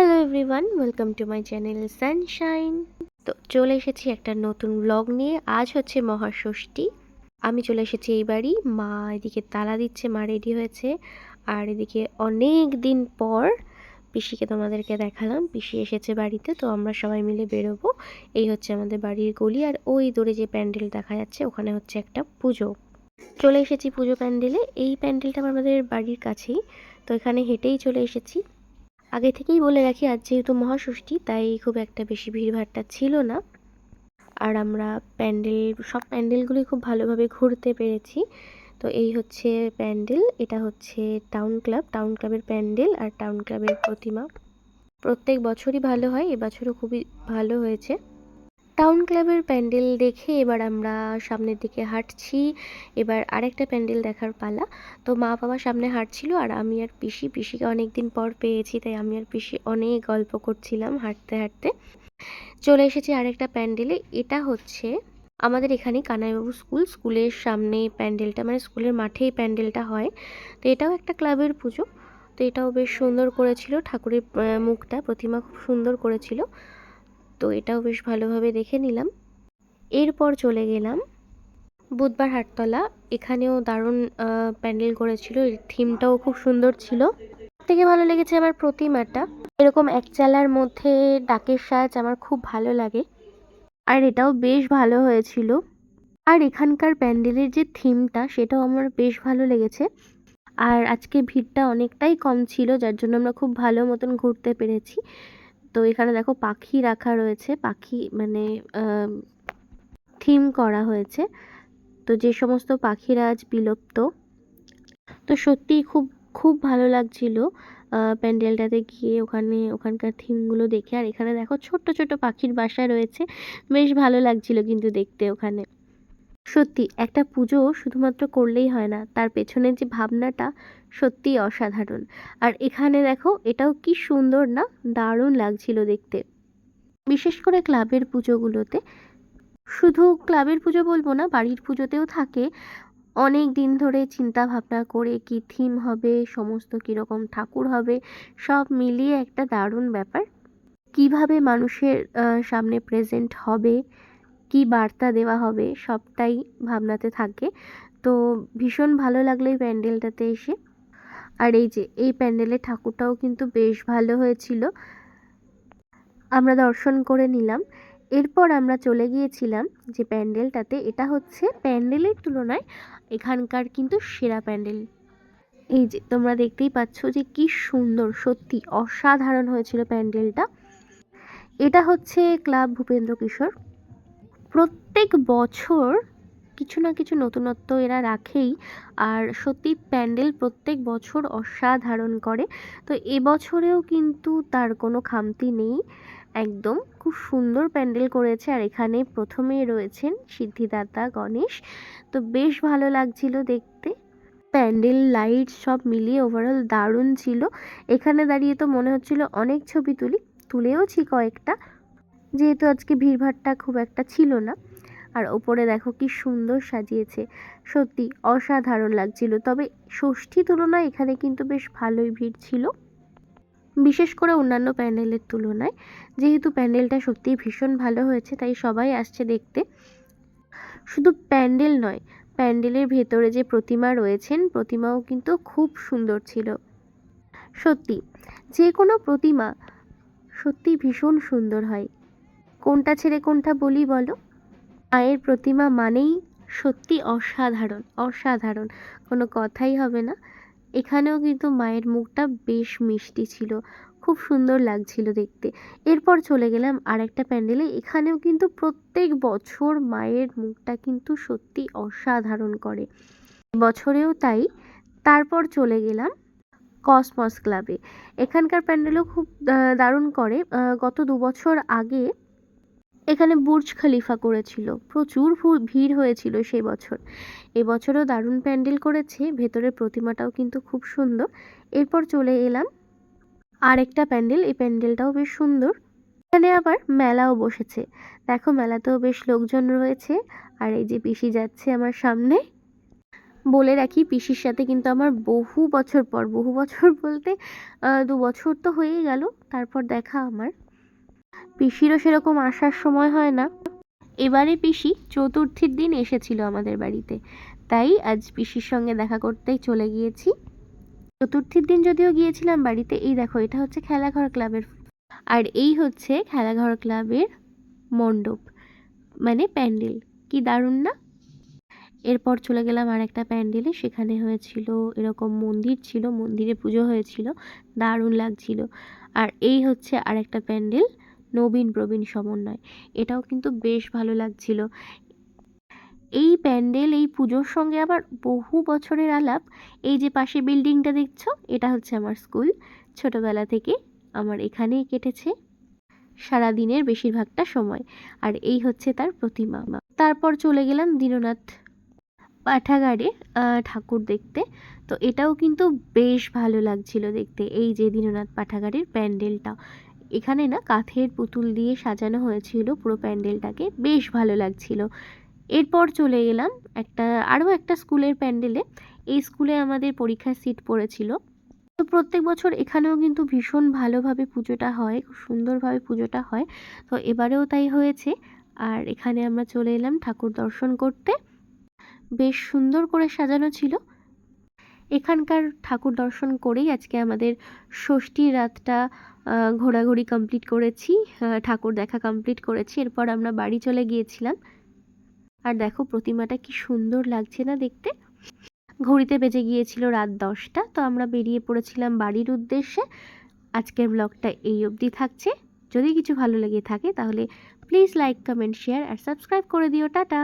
Hello everyone welcome to my channel Sunshine তো চলে এসেছি একটা নতুন ব্লগ নিয়ে। আজ হচ্ছে মহাষষ্ঠী। আমি চলে এসেছি এই বাড়ি। মা এদিকে তালা দিচ্ছে, মা রেডি হয়েছে। আর এদিকে অনেক দিন পর পিসিকে তোমাদেরকে দেখালাম। পিসি এসেছে বাড়িতে, তো আমরা সবাই মিলে বেরোবো। এই হচ্ছে আমাদের বাড়ির গলি। আর ওই দূরে যে প্যান্ডেল দেখা যাচ্ছে, ওখানে হচ্ছে একটা পুজো। চলে এসেছি পুজো প্যান্ডেলে। এই প্যান্ডেলটা আমাদের বাড়ির কাছেই। তো এখানে হেঁটেই চলে এসেছি। আগে থেকেই বলে রাখি, আজ যেহেতু মহাষষ্ঠী, তাই খুব একটা বেশি ভিড়ভাড়টা ছিল না। আর আমরা প্যান্ডেল, সব প্যান্ডেলগুলি খুব ভালোভাবে ঘুরতে পেরেছি। তো এই হচ্ছে প্যান্ডেল, এটা হচ্ছে টাউন ক্লাব। টাউন ক্লাবের প্যান্ডেল আর টাউন ক্লাবের প্রতিমা। প্রত্যেক বছরই ভালো হয়, এবছরও খুবই ভালো হয়েছে। টাউন ক্লাবের প্যান্ডেল দেখে এবার আমরা সামনের দিকে হাঁটছি। এবার আরেকটা প্যান্ডেল দেখার পালা। তো মা বাবা সামনে হাঁটছিল আর আমি আর পিসি, পিসিকে অনেক দিন পর পেয়েছি, তাই আমি আর পিসি অনেক গল্প করছিলাম হাঁটতে হাঁটতে। চলে এসেছি আরেকটা প্যান্ডেলে। এটা হচ্ছে আমাদের এখানে কানাইবাবু স্কুল। স্কুলের সামনে প্যান্ডেলটা মানে স্কুলের মাঠেই প্যান্ডেলটা হয়। তো এটাও একটা ক্লাবের পুজো। তো এটাও বেশ সুন্দর করেছিল। ঠাকুরের মুখটা, প্রতিমা খুব সুন্দর করেছিল। তো এটাও বেশ ভালোভাবে দেখে নিলাম। এরপর চলে গেলাম বুধবার হাটতলা। এখানেও দারুণ প্যান্ডেল করেছিল। এর থিমটাও খুব সুন্দর ছিল। থেকে ভালো লেগেছে আমার প্রতিমাটা। এরকম এক চালার মধ্যে ডাকের সাজ আমার খুব ভালো লাগে। আর এটাও বেশ ভালো হয়েছিল। আর এখানকার প্যান্ডেলের যে থিমটা, সেটাও আমার বেশ ভালো লেগেছে। আর আজকে ভিড়টা অনেকটাই কম ছিল, যার জন্য আমরা খুব ভালো মতন ঘুরতে পেরেছি। তো এখানে দেখো পাখি রাখা রয়েছে, পাখি মানে থিম করা হয়েছে। তো যে সমস্ত পাখিরা আজ বিলুপ্ত। তো সত্যিই খুব খুব ভালো লাগছিল প্যান্ডেলটাতে গিয়ে ওখানে, ওখানকার থিমগুলো দেখে। আর এখানে দেখো ছোট্ট ছোট্ট পাখির বাসা রয়েছে। বেশ ভালো লাগছিল কিন্তু দেখতে ওখানে। সত্যি, একটা পুজো শুধুমাত্র করলেই হয় না। তার পেছনের যে ভাবনাটা সত্যিই অসাধারণ। আর এখানে দেখো, এটাও কি সুন্দর না? দারুণ লাগছিল দেখতে। বিশেষ করে ক্লাবের পুজোগুলোতে। শুধু ক্লাবের পুজো বলব না, বাড়ির পুজোতেও থাকে। অনেক দিন ধরে চিন্তা ভাবনা করে কি থিম হবে, সমস্ত কীরকম ঠাকুর হবে, সব মিলিয়ে একটা দারুণ ব্যাপার। কীভাবে মানুষের সামনে প্রেজেন্ট হবে কি বার্তা দেওয়া হবে সবটাই ভাবনাতে থাকে। তো ভীষণ ভালো লাগল এই প্যান্ডেলটাতে এসে। আর এই যে, এই প্যান্ডেলের ঠাকুরটাও কিন্তু বেশ ভালো হয়েছিল। আমরা দর্শন করে নিলাম। এরপর আমরা চলে গিয়েছিলাম যে প্যান্ডেলটাতে। এটা হচ্ছে প্যান্ডেলের তুলনায় এখানকার কিন্তু সেরা প্যান্ডেল। এই যে, তোমরা দেখতেই পাচ্ছ যে কি সুন্দর, সত্যি অসাধারণ হয়েছিল প্যান্ডেলটা। এটা হচ্ছে ক্লাব ভূপেন্দ্র কিশোর। প্রত্যেক বছর কিছু না কিছু নতুনত্ব এরা রাখেই। আর সত্যি প্যান্ডেল প্রত্যেক বছর অসাধারণ করে। তো এবছরেও কিন্তু তার কোনো খামতি নেই। একদম খুব সুন্দর প্যান্ডেল করেছে আর এখানে প্রথমেই রয়েছেন সিদ্ধিদাতা গণেশ। তো বেশ ভালো লাগছিল দেখতে। প্যান্ডেল লাইট সব মিলিয়ে ওভারঅল দারুণ ছিল। এখানে দাঁড়িয়ে তো মনে হচ্ছিল অনেক ছবি তুলি, তুলেওছি কয়েকটা। যেহেতু আজকে ভিড়ভাড়টা খুব একটা ছিল না। আর ওপরে দেখো কি সুন্দর সাজিয়েছে। সত্যি অসাধারণ লাগছিল। তবে ষষ্ঠী তুলনায় এখানে কিন্তু বেশ ভালোই ভিড় ছিল। বিশেষ করে অন্যান্য প্যান্ডেলের তুলনায়। যেহেতু প্যান্ডেলটা সত্যিই ভীষণ ভালো হয়েছে, তাই সবাই আসছে দেখতে। শুধু প্যান্ডেল নয়, প্যান্ডেলের ভেতরে যে প্রতিমা রয়েছেন, প্রতিমাও কিন্তু খুব সুন্দর ছিল। সত্যি, যে কোনো প্রতিমা সত্যি ভীষণ সুন্দর হয়। কোনটা ছেড়ে কোনটা বলি বলো? মায়ের প্রতিমা মানেই সত্যি অসাধারণ অসাধারণ। কোনো কথাই হবে না। এখানেও কিন্তু মায়ের মুখটা বেশ মিষ্টি ছিল, খুব সুন্দর লাগছিল দেখতে। এরপর চলে গেলাম আরেকটা প্যান্ডেলে। এখানেও কিন্তু প্রত্যেক বছর মায়ের মুখটা কিন্তু সত্যি অসাধারণ করে। বছরেও তাই। তারপর চলে গেলাম কসমস ক্লাবে। এখানকার প্যান্ডেলও খুব দারুণ করে। গত দু বছর আগে এখানে বুর্জ খালিফা করেছিল। প্রচুর ভিড় হয়েছিল সেই বছর। এবছরও দারুণ প্যান্ডেল করেছে, ভেতরের প্রতিমাটাও কিন্তু খুব সুন্দর। এরপর চলে এলাম আরেকটা প্যান্ডেল, এই প্যান্ডেলটাও বেশ সুন্দর। এখানে আবার মেলাও বসেছে। দেখো, মেলাতেও বেশ লোকজন রয়েছে। আর এই যে পিসি যাচ্ছে আমার সামনে। বলে রাখি, পিসির সাথে কিন্তু আমার বহু বছর পর, বহু বছর বলতে দু বছর তো হয়েই গেল। তারপর দেখা আমার। পিসিরও সেরকম আসার সময় হয় না। এবারে পিসি চতুর্থীর দিন এসেছিল আমাদের বাড়িতে। তাই আজ পিসির সঙ্গে দেখা করতেই চলে গিয়েছি। চতুর্থীর দিন যদিও গিয়েছিলাম বাড়িতে, এই দেখো, এটা হচ্ছে খেলাঘর ক্লাবের আর এই হচ্ছে খেলাঘর ক্লাবের মণ্ডপ মানে প্যান্ডেল। কি দারুণ না? এরপর চলে গেলাম আর একটা প্যান্ডেলে, সেখানে হয়েছিল, এরকম মন্দির ছিল, মন্দিরে পুজো হয়েছিল, দারুণ লাগছিল। আর এই হচ্ছে আর একটা প্যান্ডেল নবীন প্রবীণ সমন্বয়। এটাও কিন্তু বেশ ভালো লাগছিল। এই প্যান্ডেল, এই পুজোর সঙ্গে আবার বহু বছরের আলাপ। এই যে পাশে বিল্ডিংটা দেখছ, এটা হচ্ছে আমার স্কুল। ছোটবেলা থেকে আমার এখানেই কেটেছে সারা দিনের বেশিরভাগটা সময়। আর এই হচ্ছে তার প্রতিমা। তারপর চলে গেলাম দীননাথ পাঠাগারে ঠাকুর দেখতে। তো এটাও কিন্তু বেশ ভালো লাগছিল দেখতে, এই যে দীননাথ পাঠাগারের প্যান্ডেলটা। এখানে না কাঠের পুতুল দিয়ে সাজানো হয়েছিল পুরো প্যান্ডেলটাকে। বেশ ভালো লাগছিল। এরপর চলে গেলাম একটা, আরও একটা স্কুলের প্যান্ডেলে। এই স্কুলে আমাদের পরীক্ষার সিট পড়েছিল। তো প্রত্যেক বছর এখানেও কিন্তু ভীষণ ভালোভাবে পুজোটা হয়, খুব সুন্দরভাবে পুজোটা হয়। তো এবারেও তাই হয়েছে। আর এখানে আমরা চলে এলাম ঠাকুর দর্শন করতে। বেশ সুন্দর করে সাজানো ছিল। এখানকার ঠাকুর দর্শন করেই আজকে আমাদের ষষ্ঠীর রাতটা ঘোরাঘুরি কমপ্লিট করেছি ঠাকুর দেখা কমপ্লিট করেছি, এরপর আমরা বাড়ি চলে গিয়েছিলাম। আর দেখো প্রতিমাটা কি সুন্দর লাগছে না দেখতে। ঘড়িতে বেজে গিয়েছিল রাত দশটা, তো আমরা বেরিয়ে পড়েছিলাম বাড়ির উদ্দেশ্যে। আজকের ব্লগটা এই অবধি থাকছে। যদি কিছু ভালো লেগে থাকে তাহলে প্লিজ লাইক কমেন্ট শেয়ার আর সাবস্ক্রাইব করে দিও। টাটা!